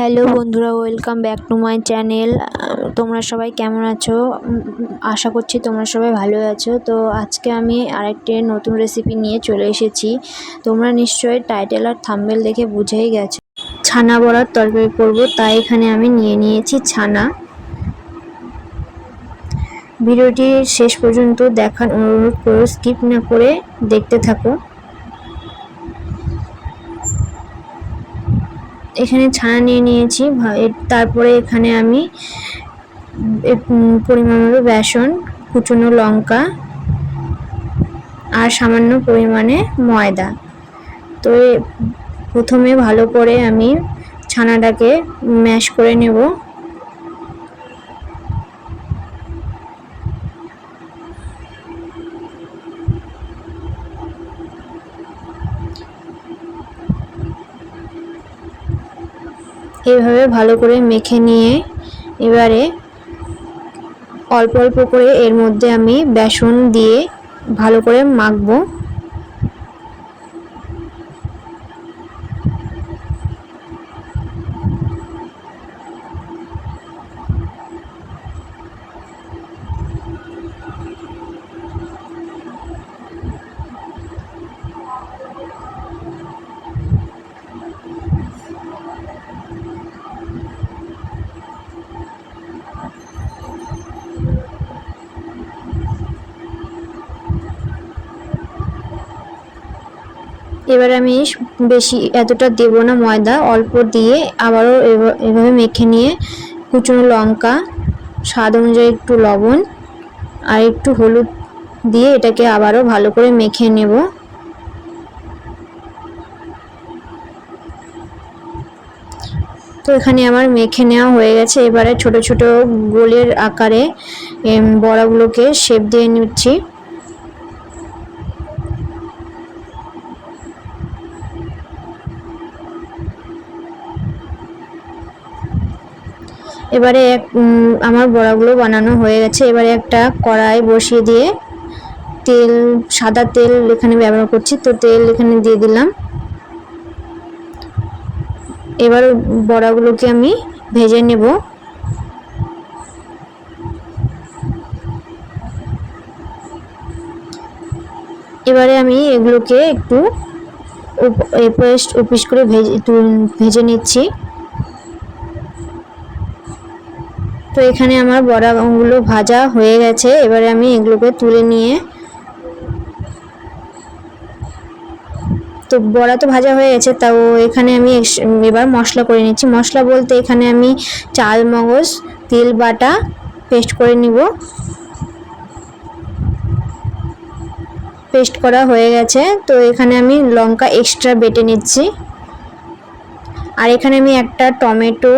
Hello বন্ধুরা, welcome back to my channel. তোমরা সবাই কেমন আছো? আশা করছি তোমরা সবাই ভালো আছো। তো আজকে আমি আরেকটি নতুন রেসিপি নিয়ে চলে এসেছি। তোমরা নিশ্চয়ই টাইটেল আর থাম্বেল দেখে বুঝেই গেছো। ছানা বড়ার তরকারি করব, তাই এখানে আমি নিয়ে নিয়েছি ছানা। ভিডিওটি শেষ পর্যন্ত দেখার অনুরোধ করো স্কিপ না করে দেখতে থাকো। এখানে ছানা নিয়ে নিয়েছি তারপরে এখানে আমি পরিমাণ মতো বেসন, কুচনো লঙ্কা আর সামান্য পরিমাণে ময়দা। তো প্রথমে ভালো করে আমি ছানাটাকে ম্যাশ করে নেব। এইভাবে ভালো করে মেখে নিয়ে এবারে অল্প অল্প করে এর মধ্যে আমি বেসন দিয়ে ভালো করে মাখবো। এবার আমি বেশি এতটা দেব না ময়দা, অল্প দিয়ে আবারও এভাবে মেখে নিয়ে কুচনো লঙ্কা, স্বাদ অনুযায়ী একটু লবণ আর একটু হলুদ দিয়ে এটাকে আবারও ভালো করে মেখে নেব। তো এখানে আমার মেখে নেওয়া হয়ে গেছে। এবারে ছোট ছোট গোলের আকারে বড়াগুলোকে শেপ দিয়ে নিচ্ছি। এবারে এক আমার বড়াগুলো বানানো হয়ে গেছে। এবারে একটা কড়াই বসিয়ে দিয়ে তেল, সাদা তেল এখানে ব্যবহার করছি। তো তেল এখানে দিয়ে দিলাম। এবার বড়াগুলোকে আমি ভেজে নেব। এবারে আমি এগুলোকে একটু পেস্ট, উপিস করে ভেজে ভেজে নিচ্ছি। তো এখানে আমার বড়াগুলো ভাজা হয়ে গেছে। এবারে আমি এগুলোকে তুলে নিয়ে তো বড়া তো ভাজা হয়ে গেছে, তাও এখানে আমি এবার মশলা করে নিচ্ছি। মশলা বলতে এখানে আমি চাল, মগজ, তেল, বাটা পেস্ট করে নিব। পেস্ট করা হয়ে গেছে। তো এখানে আমি লঙ্কা এক্সট্রা বেটে নিচ্ছি। আর এখানে আমি একটা টমেটো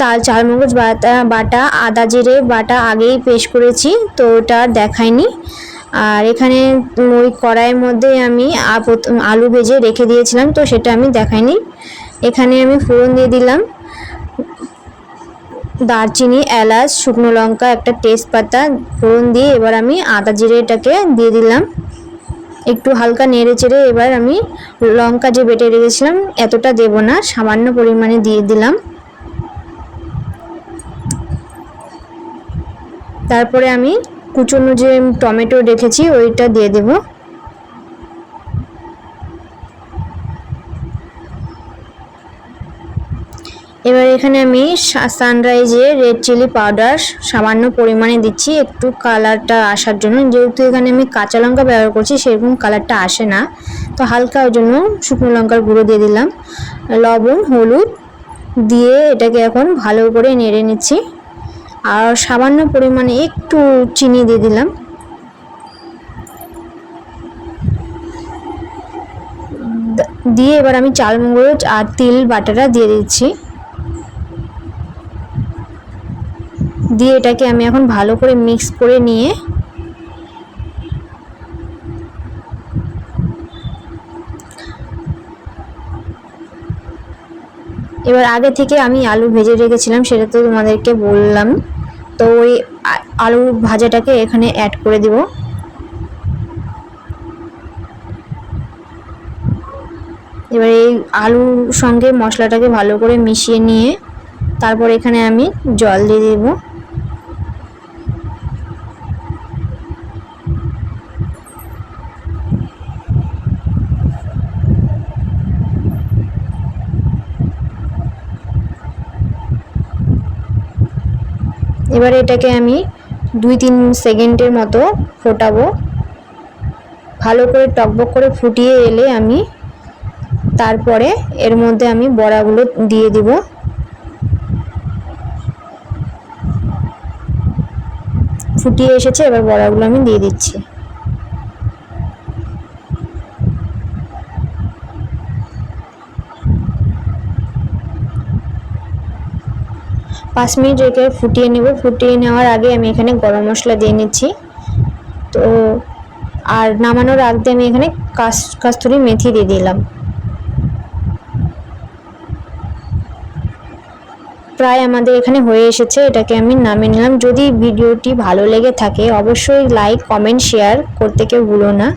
তার চারমগজ বাটা বাটা, আদা জিরে বাটা আগেই পেস্ট করেছি, তো ওটা দেখাইনি। আর এখানে ওই কড়াইয়ের মধ্যে আমি আলু ভেজে রেখে দিয়েছিলাম, তো সেটা আমি দেখাইনি। এখানে আমি ফোড়ন দিয়ে দিলাম। দারচিনি, এলাচ, শুকনো লঙ্কা, একটা তেজপাতা ফোড়ন দিয়ে এবার আমি আদা জিরেটাকে দিয়ে দিলাম। একটু হালকা নেড়ে চেড়ে এবার আমি লঙ্কা যে বেটে রেখেছিলাম, এতটা দেব না, সামান্য পরিমাণে দিয়ে দিলাম। তারপরে আমি কুচনো যে টমেটো রেখেছি, ওইটা দিয়ে দেব। এবার এখানে আমি সানরাইজে রেড চিলি পাউডার সামান্য পরিমাণে দিচ্ছি। একটু কালারটা আসার জন্য, যেহেতু এখানে আমি কাঁচা লঙ্কা ব্যবহার করছি, সেরকম কালারটা আসে না। তো হালকা ওই জন্য শুকনো লঙ্কার গুঁড়ো দিয়ে দিলাম। লবণ, হলুদ দিয়ে এটাকে এখন ভালো করে নেড়ে নিচ্ছি। আর সামান্য পরিমাণে একটু চিনি দিয়ে দিলাম। দিয়ে এবার আমি চাল মগজ আর তিল বাটাটা দিয়ে দিচ্ছি। দিয়ে এটাকে আমি এখন ভালো করে মিক্স করে নিয়ে এবার আগে থেকে আমি আলু ভেজে রেখেছিলাম, সেটা তো তোমাদেরকে বললাম। তো ওই আলু ভাজাটাকে এখানে অ্যাড করে দিব। এবার এই আলুর সঙ্গে মশলাটাকে ভালো করে মিশিয়ে নিয়ে তারপর এখানে আমি জল দিয়ে দেবো। এবারে এটাকে আমি দুই তিন সেকেন্ডের মতো ফোটাবো। ভালো করে টকবক করে ফুটিয়ে এলে আমি তারপরে এর মধ্যে আমি বড়াগুলো দিয়ে দিব। ফুটিয়ে এসেছে, এবার বড়াগুলো আমি দিয়ে দিচ্ছি। পাঁচ মিনিট রেখে ফুটিয়ে নেব। ফুটিয়ে নেওয়ার আগে আমি এখানে গরম মশলা দিয়ে নিচ্ছি। তো আর নামানোর আগ আমি এখানে কাস, কাস্তুরি মেথি দিয়ে দিলাম। প্রায় আমাদের এখানে হয়ে এসেছে। এটাকে আমি নামিয়ে নিলাম। যদি ভিডিওটি ভালো লেগে থাকে, অবশ্যই লাইক, কমেন্ট, শেয়ার করতে কেউ ভুলো না।